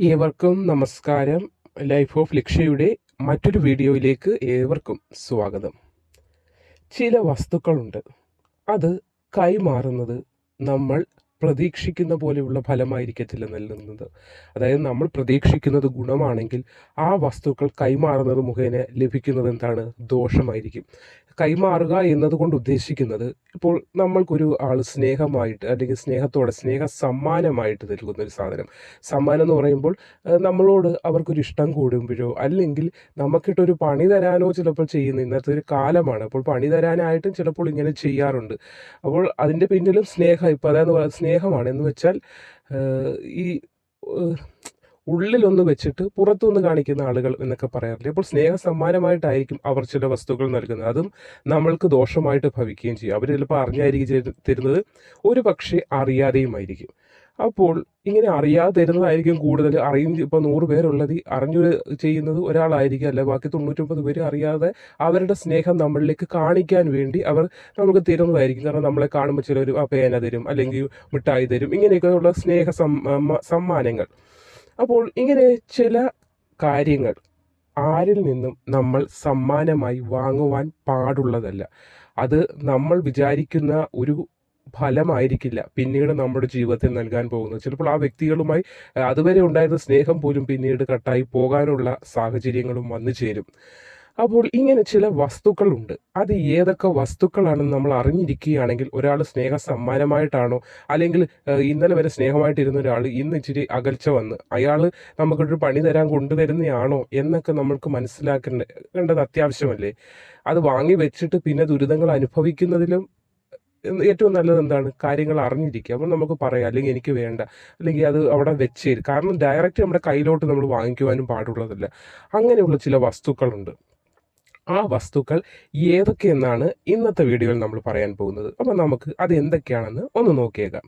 ഏവർക്കും നമസ്കാരം. Life of ലക്ഷ്യയുടെ മറ്റൊരു വീഡിയോയിലേക്ക് ഏവർക്കും സ്വാഗതം. ചില വസ്തുക്കളുണ്ട്. അത് കൈമാറുന്നത് നമ്മൾ പ്രതീക്ഷിക്കുന്ന പോലെയുള്ള ഫലമായിരിക്കത്തില്ല നൽകുന്നത്. അതായത് നമ്മൾ പ്രതീക്ഷിക്കുന്നത് ഗുണമാണെങ്കിൽ ആ വസ്തുക്കൾ കൈമാറുന്നത് മുഖേന ലഭിക്കുന്നത് എന്താണ് ദോഷമായിരിക്കും. കൈമാറുക എന്നതുകൊണ്ട് ഉദ്ദേശിക്കുന്നത് ഇപ്പോൾ നമ്മൾക്കൊരു ആൾ സ്നേഹമായിട്ട് അല്ലെങ്കിൽ സ്നേഹത്തോടെ സ്നേഹ സമ്മാനമായിട്ട് നൽകുന്ന ഒരു സാധനം. സമ്മാനം എന്ന് പറയുമ്പോൾ നമ്മളോട് അവർക്കൊരു ഇഷ്ടം കൂടുമ്പോഴോ അല്ലെങ്കിൽ നമുക്കിട്ടൊരു പണി തരാനോ ചിലപ്പോൾ ചെയ്യുന്ന ഇന്നത്തെ ഒരു കാലമാണ്. അപ്പോൾ പണി തരാനായിട്ടും ചിലപ്പോൾ ഇങ്ങനെ ചെയ്യാറുണ്ട്. അപ്പോൾ അതിന്റെ പിന്നിലും സ്നേഹം. ഇപ്പോൾ അതായത് സ്നേഹമാണ് എന്ന് വെച്ചാൽ ഈ ഉള്ളിലൊന്ന് വെച്ചിട്ട് പുറത്തുനിന്ന് കാണിക്കുന്ന ആളുകൾ എന്നൊക്കെ പറയാറില്ലേ? അപ്പോൾ സ്നേഹ സമ്മാനമായിട്ടായിരിക്കും അവർ ചില വസ്തുക്കൾ നൽകുന്നത്. അതും നമ്മൾക്ക് ദോഷമായിട്ട് ഭവിക്കുകയും ചെയ്യും. അവർ ചിലപ്പോൾ അറിഞ്ഞായിരിക്കും തരുന്നത് ഒരു പക്ഷേ അറിയാതെയുമായിരിക്കും. അപ്പോൾ ഇങ്ങനെ അറിയാതെ തരുന്നതായിരിക്കും കൂടുതൽ. അറിയും ഇപ്പോൾ നൂറ് പേരുള്ളത് അറിഞ്ഞു ചെയ്യുന്നത് ഒരാളായിരിക്കും അല്ല? ബാക്കി തൊണ്ണൂറ്റൊമ്പത് പേര് അറിയാതെ അവരുടെ സ്നേഹം നമ്മളിലേക്ക് കാണിക്കാൻ വേണ്ടി അവർ നമുക്ക് തരുന്നതായിരിക്കും. കാരണം നമ്മളെ കാണുമ്പോൾ ചിലർ ആ പേന തരും അല്ലെങ്കിൽ മിഠായി തരും ഇങ്ങനെയൊക്കെയുള്ള സ്നേഹ സമ്മാനങ്ങൾ. അപ്പോൾ ഇങ്ങനെ ചില കാര്യങ്ങൾ ആരിൽ നിന്നും നമ്മൾ സമ്മാനമായി വാങ്ങുവാൻ പാടുള്ളതല്ല. അത് നമ്മൾ വിചാരിക്കുന്ന ഒരു ഫലമായിരിക്കില്ല. പിന്നീട് നമ്മുടെ ജീവിതത്തിൽ നൽകാൻ പോകുന്നത് ചിലപ്പോൾ ആ വ്യക്തികളുമായി അതുവരെ ഉണ്ടായിരുന്ന സ്നേഹം പോലും പിന്നീട് കട്ടായി പോകാനുള്ള സാഹചര്യങ്ങളും വന്നു ചേരും. അപ്പോൾ ഇങ്ങനെ ചില വസ്തുക്കളുണ്ട്. അത് ഏതൊക്കെ വസ്തുക്കളാണെന്ന് നമ്മൾ അറിഞ്ഞിരിക്കുകയാണെങ്കിൽ ഒരാൾ സ്നേഹ സമ്മാനമായിട്ടാണോ അല്ലെങ്കിൽ ഇന്നലെ വരെ സ്നേഹമായിട്ടിരുന്ന ഒരാൾ ഇന്ന് ഇച്ചിരി അകൽച്ച വന്ന് അയാൾ നമുക്കൊരു പണി തരാൻ കൊണ്ടുവരുന്നതാണോ എന്നൊക്കെ നമ്മൾക്ക് മനസ്സിലാക്കേണ്ടത് അത്യാവശ്യമല്ലേ? അത് വാങ്ങി വെച്ചിട്ട് പിന്നെ ദുരിതങ്ങൾ അനുഭവിക്കുന്നതിലും ഏറ്റവും നല്ലത് എന്താണ്? കാര്യങ്ങൾ അറിഞ്ഞിരിക്കുക. അപ്പം നമുക്ക് പറയാം അല്ലെങ്കിൽ എനിക്ക് വേണ്ട. അല്ലെങ്കിൽ അത് അവിടെ വെച്ചേരും. കാരണം ഡയറക്റ്റ് നമ്മുടെ കയ്യിലോട്ട് നമ്മൾ വാങ്ങിക്കുവാനും പാടുള്ളതല്ല. അങ്ങനെയുള്ള ചില വസ്തുക്കളുണ്ട്. ആ വസ്തുക്കൾ ഏതൊക്കെയെന്നാണ് ഇന്നത്തെ വീഡിയോയിൽ നമ്മൾ പറയാൻ പോകുന്നത്. അപ്പം നമുക്ക് അത് എന്തൊക്കെയാണെന്ന് ഒന്ന് നോക്കിയേക്കാം.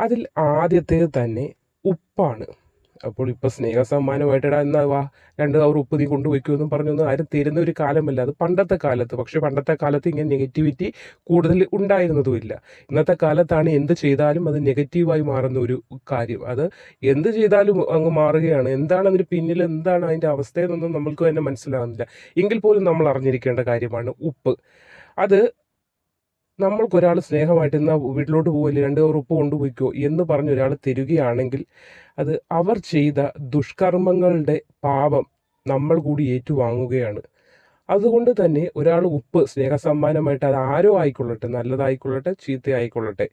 അതിൽ ആദ്യത്തേത് തന്നെ ഉപ്പാണ്. അപ്പോൾ ഇപ്പോൾ സ്നേഹ സമ്മാനമായിട്ട് എടാ എന്നാ വാ രണ്ട് അവർ ഉപ്പ് നീ കൊണ്ടുവയ്ക്കുമെന്നും പറഞ്ഞൊന്നും ആരും തരുന്ന ഒരു കാലമല്ല. അത് പണ്ടത്തെ കാലത്ത് പക്ഷേ പണ്ടത്തെ കാലത്ത് ഇങ്ങനെ നെഗറ്റിവിറ്റി കൂടുതൽ ഉണ്ടായിരുന്നതുമില്ല. ഇന്നത്തെ കാലത്താണ് എന്ത് ചെയ്താലും അത് നെഗറ്റീവായി മാറുന്ന ഒരു കാര്യം. അത് എന്ത് ചെയ്താലും അങ്ങ് മാറുകയാണ്. എന്താണ് അതിന് പിന്നിൽ എന്താണ് അതിന്റെ അവസ്ഥയെന്നൊന്നും നമ്മൾക്ക് തന്നെ മനസ്സിലാകുന്നില്ല എങ്കിൽ പോലും നമ്മൾ അറിഞ്ഞിരിക്കേണ്ട കാര്യമാണ് ഉപ്പ്. അത് നമ്മൾക്കൊരാൾ സ്നേഹമായിട്ട് എന്നാൽ വീട്ടിലോട്ട് പോവില്ല രണ്ട് ഉറുപ്പ് കൊണ്ടുപോയിക്കോ എന്ന് പറഞ്ഞ് ഒരാൾ തരികയാണെങ്കിൽ അത് അവർ ചെയ്ത ദുഷ്കർമ്മങ്ങളുടെ പാപം നമ്മൾ കൂടി ഏറ്റുവാങ്ങുകയാണ്. അതുകൊണ്ട് തന്നെ ഒരാൾ ഉപ്പ് സ്നേഹസമ്മാനമായിട്ട് അത് ആരോ ആയിക്കൊള്ളട്ടെ നല്ലതായിക്കൊള്ളട്ടെ ചീത്തയായിക്കൊള്ളട്ടെ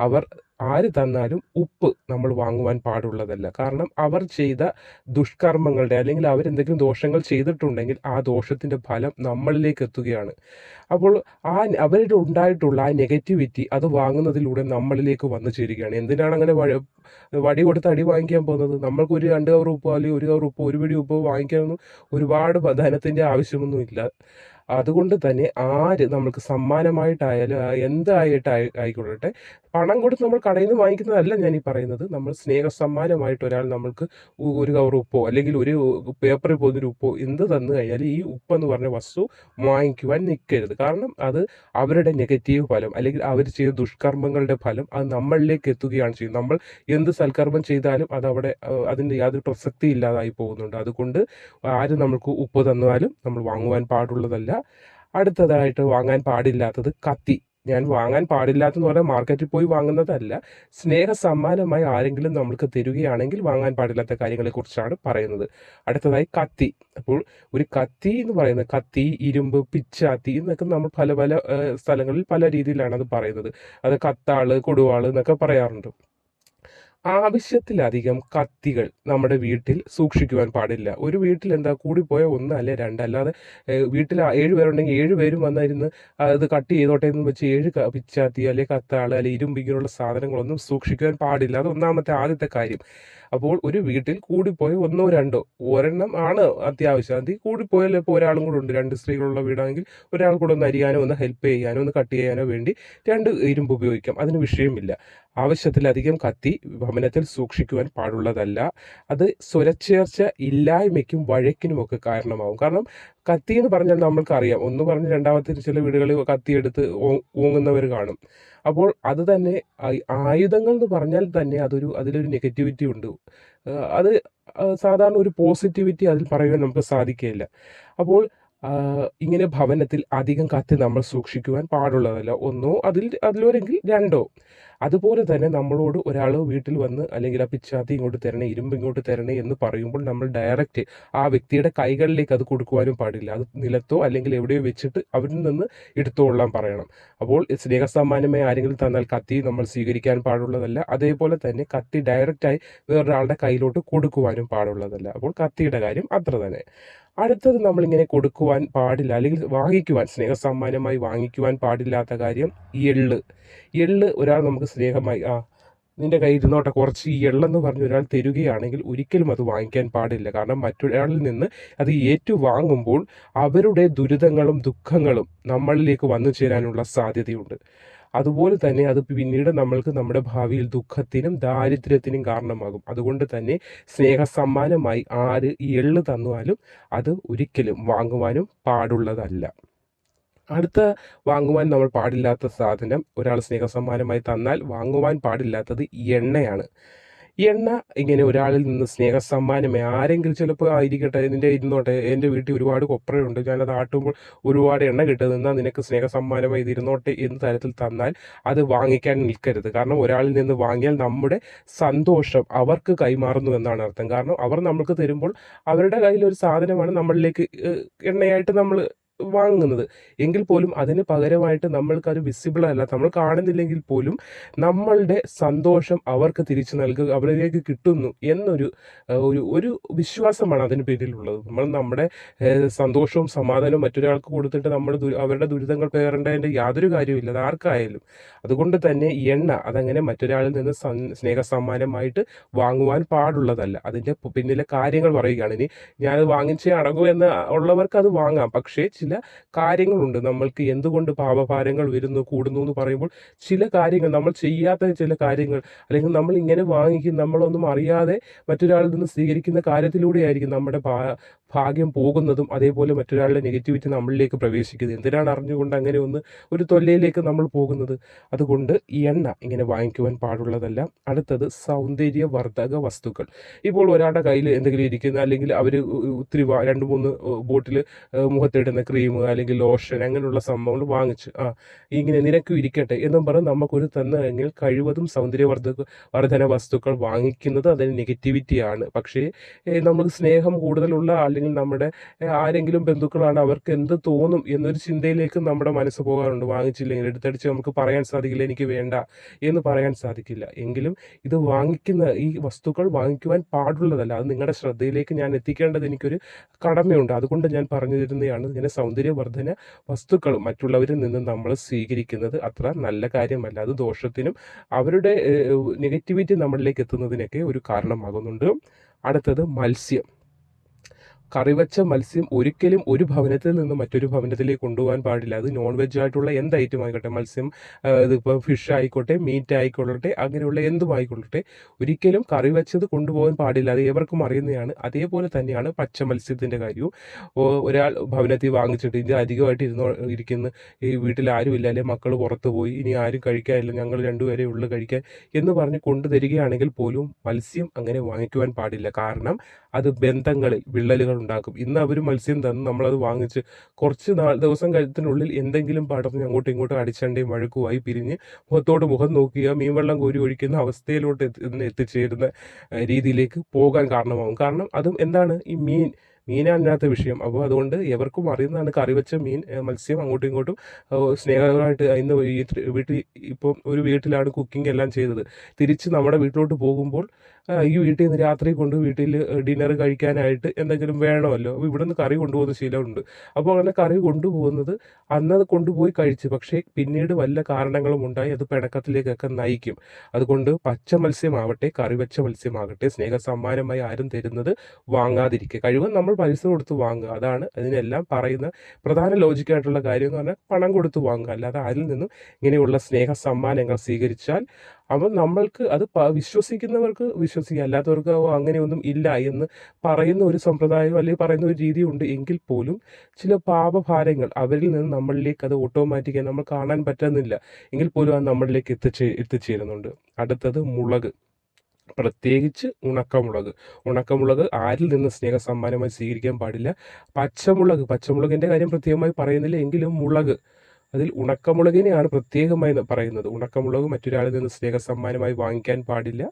അവർ ആര് തന്നാലും ഉപ്പ് നമ്മൾ വാങ്ങുവാൻ പാടുള്ളതല്ല. കാരണം അവർ ചെയ്ത ദുഷ്കർമ്മങ്ങളുടെ അല്ലെങ്കിൽ അവരെന്തെങ്കിലും ദോഷങ്ങൾ ചെയ്തിട്ടുണ്ടെങ്കിൽ ആ ദോഷത്തിന്റെ ഫലം നമ്മളിലേക്ക് എത്തുകയാണ്. അപ്പോൾ ആ അവരുടെ ഉണ്ടായിട്ടുള്ള ആ നെഗറ്റിവിറ്റി അത് വാങ്ങുന്നതിലൂടെ നമ്മളിലേക്ക് വന്നു ചേരുകയാണ്. എന്തിനാണ് അങ്ങനെ വടി കൊടുത്ത് അടി വാങ്ങിക്കാൻ പോകുന്നത്? നമ്മൾക്ക് ഒരു രണ്ട് കവർ ഉപ്പോ അല്ലെങ്കിൽ ഒരു കവർ ഉപ്പോ ഒരു പിടി ഉപ്പോ വാങ്ങിക്കാനൊന്നും ഒരുപാട് ധനത്തിന്റെ ധനത്തിന്റെ ആവശ്യമൊന്നും ഇല്ല അതുകൊണ്ട് തന്നെ ആര് നമ്മൾക്ക് സമ്മാനമായിട്ടായാലും എന്തായിട്ട് ആയി- ആയിക്കൊള്ളട്ടെ പണം കൊടുത്ത് നമ്മൾ കടയിൽ നിന്ന് വാങ്ങിക്കുന്നതല്ല ഞാൻ ഈ പറയുന്നത്. നമ്മൾ സ്നേഹ സമ്മാനമായിട്ട് ഒരാൾ നമ്മൾക്ക് ഒരു കവർ ഉപ്പോ അല്ലെങ്കിൽ ഒരു പേപ്പറിൽ പോകുന്നൊരു ഉപ്പോ എന്ത് തന്നു കഴിഞ്ഞാൽ ഈ ഉപ്പെന്ന് പറഞ്ഞ വസ്തു വാങ്ങിക്കുവാൻ നിൽക്കരുത്. കാരണം അത് അവരുടെ നെഗറ്റീവ് ഫലം അല്ലെങ്കിൽ അവർ ചെയ്ത ദുഷ്കർമ്മങ്ങളുടെ ഫലം അത് നമ്മളിലേക്ക് എത്തുകയാണ് ചെയ്യുന്നത്. നമ്മൾ എന്ത് സൽക്കർമ്മം ചെയ്താലും അത് അവിടെ അതിന്റെ യാതൊരു പ്രസക്തി ഇല്ലാതായി പോകുന്നുണ്ട്. അതുകൊണ്ട് ആര് നമ്മൾക്ക് ഉപ്പ് തന്നാലും നമ്മൾ വാങ്ങുവാൻ പാടുള്ളതല്ല. അടുത്തതായിട്ട് വാങ്ങാൻ പാടില്ലാത്തത് കത്തി. ഞാൻ വാങ്ങാൻ പാടില്ലാത്തെന്ന് പറഞ്ഞാൽ മാർക്കറ്റിൽ പോയി വാങ്ങുന്നതല്ല. സ്നേഹ സമ്മാനമായി ആരെങ്കിലും നമ്മൾക്ക് തരികയാണെങ്കിൽ വാങ്ങാൻ പാടില്ലാത്ത കാര്യങ്ങളെക്കുറിച്ചാണ് പറയുന്നത്. അടുത്തതായി കത്തി. അപ്പോൾ ഒരു കത്തി എന്ന് പറയുന്നത് കത്തി ഇരുമ്പ് പിച്ചാത്തി എന്നൊക്കെ നമ്മൾ പല പല സ്ഥലങ്ങളിൽ പല രീതിയിലാണ് അത് പറയുന്നത്. അത് കത്താൾ കൊടുവാൾ എന്നൊക്കെ പറയാറുണ്ട്. ആവശ്യത്തിലധികം കത്തികൾ നമ്മുടെ വീട്ടിൽ സൂക്ഷിക്കുവാൻ പാടില്ല. ഒരു വീട്ടിൽ എന്താ കൂടിപ്പോയ ഒന്ന് അല്ലെ രണ്ട് അല്ലാതെ വീട്ടിൽ ഏഴ് പേരുണ്ടെങ്കിൽ ഏഴ് പേരും വന്നിരുന്ന് അത് കട്ട് ചെയ്തോട്ടെ എന്ന് വെച്ച് ഏഴ് പിച്ചാത്തി അല്ലെ കത്താൾ അല്ലെ ഇരുമ്പ് ഇങ്ങനെയുള്ള സാധനങ്ങളൊന്നും സൂക്ഷിക്കുവാൻ പാടില്ല. അത് ഒന്നാമത്തെ ആദ്യത്തെ കാര്യം. അപ്പോൾ ഒരു വീട്ടിൽ കൂടിപ്പോയ ഒന്നോ രണ്ടോ ഒരെണ്ണം ആണ് അത്യാവശ്യം. അതിൽ കൂടിപ്പോയാലും ഇപ്പോൾ ഒരാളും കൂടെ ഉണ്ട്. രണ്ട് സ്ത്രീകളുള്ള വീടാണെങ്കിൽ ഒരാൾ കൂടെ ഒന്ന് അരിയാനോ ഒന്ന് ഹെൽപ്പ് ചെയ്യാനോ ഒന്ന് കട്ട് ചെയ്യാനോ വേണ്ടി രണ്ട് ഇരുമ്പ് ഉപയോഗിക്കാം. അതിന് വിഷയമില്ല. ആവശ്യത്തിലധികം കത്തി ഭവനത്തിൽ സൂക്ഷിക്കുവാൻ പാടുള്ളതല്ല. അത് സ്വരച്ചേർച്ച ഇല്ലായ്മയ്ക്കും വഴക്കിനുമൊക്കെ കാരണമാവും. കാരണം കത്തി എന്ന് പറഞ്ഞാൽ നമ്മൾക്കറിയാം. ഒന്ന് പറഞ്ഞ് രണ്ടാമത്തെ ചില വീടുകളിൽ കത്തിയെടുത്ത് ഓങ്ങുന്നവർ കാണും. അപ്പോൾ അത് തന്നെ ആയുധങ്ങൾ എന്ന് പറഞ്ഞാൽ തന്നെ അതൊരു അതിലൊരു നെഗറ്റിവിറ്റി ഉണ്ട്. അത് സാധാരണ ഒരു പോസിറ്റിവിറ്റി അതിൽ പറയുവാൻ നമുക്ക് സാധിക്കില്ല അപ്പോൾ ഇങ്ങനെ ഭവനത്തിൽ അധികം കത്തി നമ്മൾ സൂക്ഷിക്കുവാൻ പാടുള്ളതല്ല. ഒന്നോ അതിൽ അതിലൊരെങ്കിൽ രണ്ടോ. അതുപോലെ തന്നെ നമ്മളോട് ഒരാൾ വീട്ടിൽ വന്ന് അല്ലെങ്കിൽ ആ പിച്ചാത്തി ഇങ്ങോട്ട് തരണേ ഇരുമ്പ് ഇങ്ങോട്ട് തരണേ എന്ന് പറയുമ്പോൾ നമ്മൾ ഡയറക്റ്റ് ആ വ്യക്തിയുടെ കൈകളിലേക്ക് അത് കൊടുക്കുവാനും പാടില്ല. അത് നിലത്തോ അല്ലെങ്കിൽ എവിടെയോ വെച്ചിട്ട് അവരിൽ നിന്ന് എടുത്തുകൊള്ളാൻ പറയണം. അപ്പോൾ സ്നേഹസമ്മാനമായി ആരെങ്കിലും തന്നാൽ കത്തി നമ്മൾ സ്വീകരിക്കാൻ പാടുള്ളതല്ല. അതേപോലെ തന്നെ കത്തി ഡയറക്റ്റായി വേറൊരാളുടെ കയ്യിലോട്ട് കൊടുക്കുവാനും പാടുള്ളതല്ല. അപ്പോൾ കത്തിയുടെ കാര്യം അത്ര തന്നെ. അടുത്തത് നമ്മളിങ്ങനെ കൊടുക്കുവാൻ പാടില്ല. അല്ലെങ്കിൽ വാങ്ങിക്കുവാൻ സ്നേഹസമ്മാനമായി വാങ്ങിക്കുവാൻ പാടില്ലാത്ത കാര്യം എള്ള്. എള്ള് ഒരാൾ നമുക്ക് സ്നേഹമായി ആ നിന്റെ കയ്യിൽ ഇരുന്നോട്ടെ കുറച്ച് ഈ എള്ളെന്ന് പറഞ്ഞ് ഒരാൾ തരുകയാണെങ്കിൽ ഒരിക്കലും അത് വാങ്ങിക്കാൻ പാടില്ല. കാരണം മറ്റൊരാളിൽ നിന്ന് അത് ഏറ്റുവാങ്ങുമ്പോൾ അവരുടെ ദുരിതങ്ങളും ദുഃഖങ്ങളും നമ്മളിലേക്ക് വന്നു ചേരാനുള്ള സാധ്യതയുണ്ട്. അതുപോലെ തന്നെ അത് പിന്നീട് നമ്മൾക്ക് നമ്മുടെ ഭാവിയിൽ ദുഃഖത്തിനും ദാരിദ്ര്യത്തിനും കാരണമാകും. അതുകൊണ്ട് തന്നെ സ്നേഹസമ്മാനമായി ആര് എള്ള് തന്നാലും അത് ഒരിക്കലും വാങ്ങുവാനും പാടുള്ളതല്ല. അടുത്ത വാങ്ങുവാൻ നമ്മൾ പാടില്ലാത്ത സാധനം ഒരാൾ സ്നേഹസമ്മാനമായി തന്നാൽ വാങ്ങുവാൻ പാടില്ലാത്തത് എണ്ണയാണ്. എണ്ണ ഇങ്ങനെ ഒരാളിൽ നിന്ന് സ്നേഹ സമ്മാനമേ ആരെങ്കിലും ചിലപ്പോൾ ആയിരിക്കട്ടെ നിന്റെ ഇരുന്നോട്ടെ എന്റെ വീട്ടിൽ ഒരുപാട് കൊപ്രയുണ്ട് ഞാനത് ആട്ടുമ്പോൾ ഒരുപാട് എണ്ണ കിട്ടുന്നത് എന്നാൽ നിനക്ക് സ്നേഹസമ്മാനമായി ഇത് ഇരുന്നോട്ടെ എന്ന തരത്തിൽ തന്നാൽ അത് വാങ്ങിക്കാൻ നിൽക്കരുത്. കാരണം ഒരാളിൽ നിന്ന് വാങ്ങിയാൽ നമ്മുടെ സന്തോഷം അവർക്ക് കൈമാറുന്നു എന്നാണ് അർത്ഥം. കാരണം അവർ നമ്മൾക്ക് തരുമ്പോൾ അവരുടെ കയ്യിൽ ഒരു സാധനമാണ് നമ്മളിലേക്ക് എണ്ണയായിട്ട് നമ്മൾ വാങ്ങുന്നത്. എങ്കിൽ പോലും അതിന് പകരമായിട്ട് നമ്മൾക്ക് അത് വിസിബിൾ അല്ല. നമ്മൾ കാണുന്നില്ലെങ്കിൽ പോലും നമ്മളുടെ സന്തോഷം അവർക്ക് തിരിച്ചു നൽകുക അവരിലേക്ക് കിട്ടുന്നു എന്നൊരു ഒരു ഒരു വിശ്വാസമാണ് അതിന് പേരിലുള്ളത് നമ്മൾ നമ്മുടെ സന്തോഷവും സമാധാനവും മറ്റൊരാൾക്ക് കൊടുത്തിട്ട് നമ്മൾ അവരുടെ ദുരിതങ്ങൾ പേറേണ്ടതിന്റെ യാതൊരു അത് ആർക്കായാലും. അതുകൊണ്ട് തന്നെ എണ്ണ അതങ്ങനെ മറ്റൊരാളിൽ നിന്ന് സ്നേഹ സമ്മാനമായിട്ട് വാങ്ങുവാൻ പാടുള്ളതല്ല. അതിന്റെ പിന്നിലെ കാര്യങ്ങൾ പറയുകയാണ്. ഇനി ഞാനത് വാങ്ങിച്ചേ അടങ്ങൂ എന്ന് ഉള്ളവർക്ക് അത് വാങ്ങാം. പക്ഷേ ചില കാര്യങ്ങളുണ്ട്. നമ്മൾക്ക് എന്തുകൊണ്ട് പാപഭാരങ്ങൾ വരുന്നു കൂടുന്നു എന്ന് പറയുമ്പോൾ ചില കാര്യങ്ങൾ നമ്മൾ ചെയ്യാത്ത ചില കാര്യങ്ങൾ അല്ലെങ്കിൽ നമ്മൾ ഇങ്ങനെ വാങ്ങിക്കും നമ്മളൊന്നും അറിയാതെ മറ്റൊരാളിൽ നിന്ന് സ്വീകരിക്കുന്ന കാര്യത്തിലൂടെ ആയിരിക്കും നമ്മുടെ ഭാഗ്യം പോകുന്നതും അതേപോലെ മറ്റൊരാളുടെ നെഗറ്റിവിറ്റി നമ്മളിലേക്ക് പ്രവേശിക്കുന്നത്. എന്തിനാണ് അറിഞ്ഞുകൊണ്ട് അങ്ങനെ ഒന്ന് ഒരു തൊല്ലയിലേക്ക് നമ്മൾ പോകുന്നത്? അതുകൊണ്ട് ഈ എണ്ണ ഇങ്ങനെ വാങ്ങിക്കുവാൻ പാടുള്ളതല്ല. അടുത്തത് സൗന്ദര്യവർദ്ധക വസ്തുക്കൾ. ഇപ്പോൾ ഒരാളുടെ കയ്യിൽ എന്തെങ്കിലും ഇരിക്കുന്ന അല്ലെങ്കിൽ അവർ ഒത്തിരി രണ്ട് മൂന്ന് ബോട്ടിൽ മുഖത്തിടുന്ന ക്രീം അല്ലെങ്കിൽ ലോഷൻ അങ്ങനെയുള്ള സംഭവങ്ങൾ വാങ്ങിച്ച് ആ ഇങ്ങനെ നിനക്കും ഇരിക്കട്ടെ എന്നും പറഞ്ഞ് നമുക്കൊരു തന്നെങ്കിൽ കഴിവതും സൗന്ദര്യവർദ്ധക വർധന വസ്തുക്കൾ വാങ്ങിക്കുന്നത് അതിന് നെഗറ്റിവിറ്റിയാണ് പക്ഷേ നമുക്ക് സ്നേഹം കൂടുതലുള്ള അല്ലെങ്കിൽ നമ്മുടെ ആരെങ്കിലും ബന്ധുക്കളാണ് അവർക്ക് എന്ത് തോന്നും എന്നൊരു ചിന്തയിലേക്ക് നമ്മുടെ മനസ്സ് പോകാറുണ്ട്. വാങ്ങിച്ചില്ലെങ്കിൽ എടുത്തടിച്ച് നമുക്ക് പറയാൻ സാധിക്കില്ല എനിക്ക് വേണ്ട എന്ന് പറയാൻ സാധിക്കില്ല. എങ്കിലും ഇത് വാങ്ങിക്കുന്ന ഈ വസ്തുക്കൾ വാങ്ങിക്കുവാൻ പാടുള്ളതല്ല. അത് നിങ്ങളുടെ ശ്രദ്ധയിലേക്ക് ഞാൻ എത്തിക്കേണ്ടത് എനിക്കൊരു കടമയുണ്ട്. അതുകൊണ്ട് ഞാൻ പറഞ്ഞു തരുന്നതാണ് ഇങ്ങനെ സൗന്ദര്യവർദ്ധന വസ്തുക്കൾ മറ്റുള്ളവരിൽ നിന്ന് നമ്മൾ സ്വീകരിക്കുന്നത് അത്ര നല്ല കാര്യമല്ല. അത് ദോഷത്തിനും അവരുടെ നെഗറ്റിവിറ്റി നമ്മളിലേക്ക് എത്തുന്നതിനൊക്കെ ഒരു കാരണമാകുന്നുണ്ട്. അടുത്തത് മത്സ്യം. കറിവച്ച മത്സ്യം ഒരിക്കലും ഒരു ഭവനത്തിൽ നിന്ന് മറ്റൊരു ഭവനത്തിലേക്ക് കൊണ്ടുപോകാൻ പാടില്ല. അത് നോൺ വെജ് ആയിട്ടുള്ള എന്ത് ഐറ്റം ആയിക്കോട്ടെ മത്സ്യം ഇതിപ്പോൾ ഫിഷ് ആയിക്കോട്ടെ മീറ്റ് ആയിക്കൊള്ളട്ടെ അങ്ങനെയുള്ള എന്തും ആയിക്കൊള്ളട്ടെ ഒരിക്കലും കറി വെച്ചത് കൊണ്ടുപോകാൻ പാടില്ല. അത് ഏവർക്കും അറിയുന്നതാണ്. അതേപോലെ തന്നെയാണ് പച്ച മത്സ്യത്തിന്റെ കാര്യവും. ഒരാൾ ഭവനത്തിൽ വാങ്ങിച്ചിട്ട് ഇത് അധികമായിട്ട് ഇരുന്നോ ഇരിക്കുന്ന ഈ വീട്ടിൽ ആരുമില്ല അല്ലെങ്കിൽ മക്കൾ പുറത്ത് പോയി ഇനി ആരും കഴിക്കാനില്ല ഞങ്ങൾ രണ്ടുപേരെ ഉള്ളു കഴിക്കാൻ എന്ന് പറഞ്ഞ് കൊണ്ടുതരികയാണെങ്കിൽ പോലും മത്സ്യം അങ്ങനെ വാങ്ങിക്കുവാൻ പാടില്ല. കാരണം അത് ബന്ധങ്ങളിൽ വിള്ളലുകൾ ഉണ്ടാക്കും. ഇന്ന് അവർ മത്സ്യം തന്ന് നമ്മളത് വാങ്ങിച്ച് കുറച്ച് നാൾ ദിവസം കഴിഞ്ഞതിനുള്ളിൽ എന്തെങ്കിലും പടർന്ന് അങ്ങോട്ടും ഇങ്ങോട്ടും അടിച്ചണ്ടയും വഴക്കുമായി പിരിഞ്ഞ് മുഖത്തോട് മുഖം നോക്കുക മീൻവെള്ളം കോരി ഒഴിക്കുന്ന അവസ്ഥയിലോട്ട് എത്തിച്ചേരുന്ന രീതിയിലേക്ക് പോകാൻ കാരണമാകും. കാരണം അതും എന്താണ്? ഈ മീൻ മീനാണ് അതിനകത്ത് വിഷയം. അപ്പോൾ അതുകൊണ്ട് എവർക്കും അറിയുന്നതാണ് കറി വെച്ച മീൻ മത്സ്യം അങ്ങോട്ടും ഇങ്ങോട്ടും സ്നേഹമായിട്ട് ഇന്ന് വീട്ടിൽ ഇപ്പം ഒരു വീട്ടിലാണ് കുക്കിംഗ് എല്ലാം ചെയ്തത്. തിരിച്ച് നമ്മുടെ വീട്ടിലോട്ട് പോകുമ്പോൾ ഈ വീട്ടിൽ നിന്ന് രാത്രി കൊണ്ട് വീട്ടിൽ ഡിന്നർ കഴിക്കാനായിട്ട് എന്തെങ്കിലും വേണമല്ലോ അപ്പോൾ ഇവിടുന്ന് കറി കൊണ്ടുപോകുന്ന ശീലമുണ്ട്. അപ്പോൾ അങ്ങനെ കറി കൊണ്ടുപോകുന്നത് അന്നത് കൊണ്ടുപോയി കഴിച്ച് പക്ഷേ പിന്നീട് വല്ല കാരണങ്ങളും ഉണ്ടായി അത് പിണക്കത്തിലേക്കൊക്കെ നയിക്കും. അതുകൊണ്ട് പച്ച മത്സ്യമാവട്ടെ കറി വെച്ച മത്സ്യമാകട്ടെ സ്നേഹ സമ്മാനമായി ആരും തരുന്നത് വാങ്ങാതിരിക്കുക. കഴിവ് നമ്മൾ പൈസ കൊടുത്ത് വാങ്ങുക. അതാണ് അതിനെല്ലാം പറയുന്ന പ്രധാന ലോജിക്കായിട്ടുള്ള കാര്യം എന്ന് പറഞ്ഞാൽ പണം കൊടുത്ത് വാങ്ങുക. അല്ലാതെ ആരിൽ നിന്നും ഇങ്ങനെയുള്ള സ്നേഹ സമ്മാനങ്ങൾ സ്വീകരിച്ചാൽ അപ്പം നമ്മൾക്ക് അത് വിശ്വസിക്കുന്നവർക്ക് വിശ്വസിക്കാം. അല്ലാത്തവർക്ക് അങ്ങനെ അങ്ങനെയൊന്നും ഇല്ല എന്ന് പറയുന്ന ഒരു സമ്പ്രദായം അല്ലെങ്കിൽ പറയുന്ന ഒരു രീതിയുണ്ട് എങ്കിൽ പോലും ചില പാപഭാരങ്ങൾ അവരിൽ നിന്ന് നമ്മളിലേക്ക് അത് ഓട്ടോമാറ്റിക്കായി നമ്മൾ കാണാൻ പറ്റുന്നില്ല എങ്കിൽ പോലും അത് നമ്മളിലേക്ക് എത്തിച്ചേ എത്തിച്ചേരുന്നുണ്ട്. അടുത്തത് മുളക്. പ്രത്യേകിച്ച് ഉണക്കമുളക്. ഉണക്കമുളക് ആരിൽ നിന്ന് സ്നേഹ സമ്മാനമായി സ്വീകരിക്കാൻ പാടില്ല. പച്ചമുളക്. പച്ചമുളകിന്റെ കാര്യം പ്രത്യേകമായി പറയുന്നില്ല എങ്കിലും മുളക്. അതിൽ ഉണക്കമുളകിനെയാണ് പ്രത്യേകമായി പറയുന്നത്. ഉണക്കമുളക് മറ്റൊരാളിൽ നിന്ന് സ്നേഹ സമ്മാനമായി വാങ്ങിക്കാൻ പാടില്ല.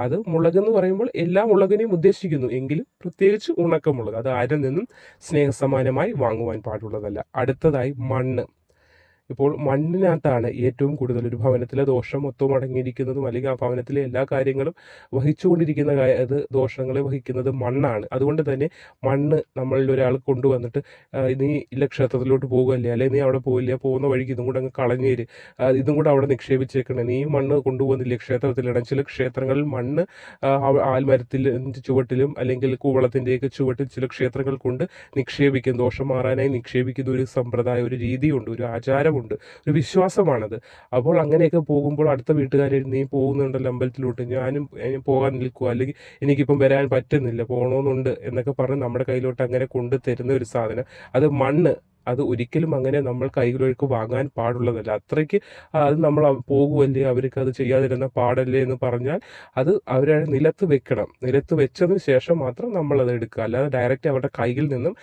അത് മുളക് എന്ന് പറയുമ്പോൾ എല്ലാ മുളകിനെയും ഉദ്ദേശിക്കുന്നു. എങ്കിലും പ്രത്യേകിച്ച് ഉണക്കമുളക് അത് ആരിൽ നിന്നും സ്നേഹ സമ്മാനമായി വാങ്ങുവാൻ പാടുള്ളതല്ല. അടുത്തതായി മണ്ണ്. ഇപ്പോൾ മണ്ണിനകത്താണ് ഏറ്റവും കൂടുതൽ ഒരു ഭവനത്തിലെ ദോഷം മൊത്തം അടങ്ങിയിരിക്കുന്നതും അല്ലെങ്കിൽ ആ ഭവനത്തിലെ എല്ലാ കാര്യങ്ങളും വഹിച്ചുകൊണ്ടിരിക്കുന്ന അത് ദോഷങ്ങളെ വഹിക്കുന്നത് മണ്ണാണ്. അതുകൊണ്ട് തന്നെ മണ്ണ് നമ്മളിൽ ഒരാൾ കൊണ്ടുവന്നിട്ട് നീ ക്ഷേത്രത്തിലോട്ട് പോകുകയല്ലേ അല്ലെങ്കിൽ നീ അവിടെ പോയില്ല പോകുന്ന വഴിക്ക് ഇതും കൂടെ അങ്ങ് കളഞ്ഞേര് ഇതും കൂടെ അവിടെ നിക്ഷേപിച്ചേക്കണേ. നീ മണ്ണ് കൊണ്ടുപോകുന്നില്ലേ ക്ഷേത്രത്തിലിടാൻ. ചില ക്ഷേത്രങ്ങളിൽ മണ്ണ് ആൽമരത്തിൽ ചുവട്ടിലും അല്ലെങ്കിൽ കൂവളത്തിന്റെയൊക്കെ ചുവട്ടിൽ ചില ക്ഷേത്രങ്ങൾ കൊണ്ട് നിക്ഷേപിക്കും. ദോഷം മാറാനായി നിക്ഷേപിക്കുന്ന ഒരു സമ്പ്രദായം ഒരു രീതിയുണ്ട് ഒരു ആചാരമുണ്ട് ഒരു വിശ്വാസമാണത്. അപ്പോൾ അങ്ങനെയൊക്കെ പോകുമ്പോൾ അടുത്ത വീട്ടുകാർ നീ പോകുന്നുണ്ടല്ലോ അമ്പലത്തിലോട്ട് ഞാനും പോകാൻ നിൽക്കുക അല്ലെങ്കിൽ എനിക്കിപ്പം വരാൻ പറ്റുന്നില്ല പോകണമെന്നുണ്ട് എന്നൊക്കെ പറഞ്ഞ് നമ്മുടെ കയ്യിലോട്ട് അങ്ങനെ കൊണ്ടു തരുന്ന ഒരു സാധനം. അത് മണ്ണ് അത് ഒരിക്കലും അങ്ങനെ നമ്മൾ കൈകളിലേക്ക് വാങ്ങാൻ പാടുള്ളതല്ല. അത്രയ്ക്ക് അത് നമ്മൾ പോകുമല്ലേ അവർക്ക് അത് ചെയ്യാതിരുന്ന പാടല്ലേ എന്ന് പറഞ്ഞാൽ അത് അവരെ നിലത്ത് വെക്കണം. നിലത്ത് വെച്ചതിന് ശേഷം മാത്രം നമ്മൾ അത് എടുക്കുക. അല്ലാതെ ഡയറക്റ്റ് അവരുടെ കയ്യിൽ നിന്നും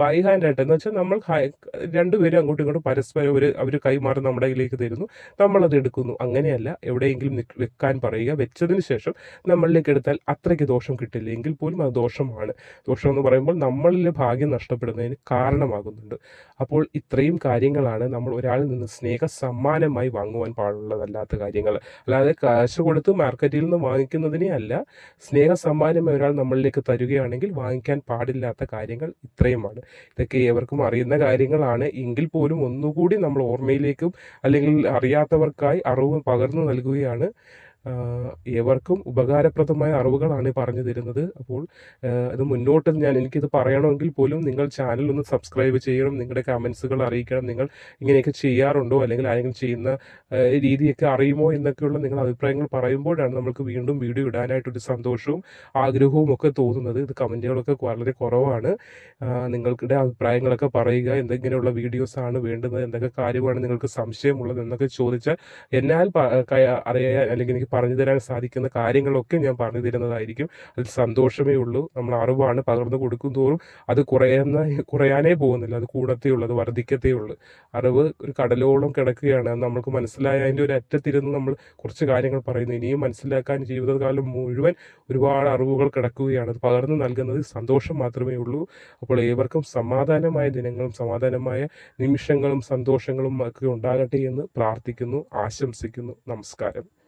ബൈ ഹാൻഡ് ആയിട്ട്. എന്ന് വെച്ചാൽ നമ്മൾ രണ്ടുപേരും അങ്ങോട്ടും ഇങ്ങോട്ടും പരസ്പരം ഒരു അവർ കൈമാറി നമ്മുടെ കയ്യിലേക്ക് തരുന്നു. നമ്മളത് എടുക്കുന്നു. അങ്ങനെയല്ല എവിടെയെങ്കിലും വെക്കാൻ പറയുക. വെച്ചതിന് ശേഷം നമ്മളിലേക്ക് എടുത്താൽ അത്രയ്ക്ക് ദോഷം കിട്ടില്ല. എങ്കിൽ പോലും അത് ദോഷമാണ്. ദോഷം എന്ന് പറയുമ്പോൾ നമ്മളിലെ ഭാഗ്യം നഷ്ടപ്പെടുന്നതിന് കാരണമാകുന്നുണ്ട്. അപ്പോൾ ഇത്രയും കാര്യങ്ങളാണ് നമ്മൾ ഒരാളിൽ നിന്ന് സ്നേഹ സമ്മാനമായി വാങ്ങുവാൻ പാടുള്ളതല്ലാത്ത കാര്യങ്ങൾ. അല്ലാതെ കാശ് കൊടുത്ത് മാർക്കറ്റിൽ നിന്ന് വാങ്ങിക്കുന്നതിനെ അല്ല സ്നേഹ സമ്മാനം ഒരാൾ നമ്മളിലേക്ക് തരികയാണെങ്കിൽ വാങ്ങിക്കാൻ പാടില്ലാത്ത കാര്യങ്ങൾ ഇത്രയുമാണ്. ഇതൊക്കെ ഏവർക്കും അറിയുന്ന കാര്യങ്ങളാണ്. എങ്കിൽ പോലും ഒന്നുകൂടി നമ്മൾ ഓർമ്മയിലേക്കും അല്ലെങ്കിൽ അറിയാത്തവർക്കായി അറിവ് പകർന്നു നൽകുകയാണ് ഏവർക്കും ഉപകാരപ്രദമായ അറിവുകളാണ് പറഞ്ഞു തരുന്നത് അപ്പോൾ ഇത് മുന്നോട്ട് ഞാൻ എനിക്കിത് പറയണമെങ്കിൽ പോലും നിങ്ങൾ ചാനൽ ഒന്ന് സബ്സ്ക്രൈബ് ചെയ്യണം നിങ്ങളുടെ കമൻസുകൾ അറിയിക്കണം നിങ്ങൾ ഇങ്ങനെയൊക്കെ ചെയ്യാറുണ്ടോ അല്ലെങ്കിൽ ആരെങ്കിലും ചെയ്യുന്ന രീതിയൊക്കെ അറിയുമോ എന്നൊക്കെയുള്ള നിങ്ങൾ അഭിപ്രായങ്ങൾ പറയുമ്പോഴാണ് നമുക്ക് വീണ്ടും വീഡിയോ ഇടാനായിട്ടൊരു സന്തോഷവും ആഗ്രഹവും ഒക്കെ തോന്നുന്നത്. ഇത് കമന്റുകളൊക്കെ വളരെ കുറവാണ്. നിങ്ങളുടെ അഭിപ്രായങ്ങളൊക്കെ പറയുക എന്തെങ്കിലുമുള്ള വീഡിയോസ് ആണ് വേണ്ടുന്നത് എന്തൊക്കെ കാര്യമാണ് നിങ്ങൾക്ക് സംശയമുള്ളത് എന്നൊക്കെ ചോദിച്ചാൽ എന്നാൽ അറിയാൻ അല്ലെങ്കിൽ എനിക്ക് പറഞ്ഞു തരാൻ സാധിക്കുന്ന കാര്യങ്ങളൊക്കെ ഞാൻ പറഞ്ഞു തരുന്നതായിരിക്കും. അതിൽ സന്തോഷമേ ഉള്ളൂ. നമ്മൾ അറിവാണ് പകർന്നു കൊടുക്കും തോറും അത് കുറയുന്ന കുറയാനേ പോകുന്നില്ല. അത് കൂടത്തേ ഉള്ളൂ അത് വർദ്ധിക്കത്തേ ഉള്ളൂ. അറിവ് ഒരു കടലോളം കിടക്കുകയാണ്. നമുക്ക് മനസ്സിലായ അതിന്റെ ഒരു അറ്റത്തിരുന്ന് നമ്മൾ കുറച്ച് കാര്യങ്ങൾ പറയുന്നു. ഇനിയും മനസ്സിലാക്കാൻ ജീവിതകാലം മുഴുവൻ ഒരുപാട് അറിവുകൾ കിടക്കുകയാണ്. അത് പകർന്നു നൽകുന്നത് സന്തോഷം മാത്രമേ ഉള്ളൂ. അപ്പോൾ ഏവർക്കും സമാധാനമായ ദിനങ്ങളും സമാധാനമായ നിമിഷങ്ങളും സന്തോഷങ്ങളും ഒക്കെ ഉണ്ടാകട്ടെ എന്ന് പ്രാർത്ഥിക്കുന്നു ആശംസിക്കുന്നു. നമസ്കാരം.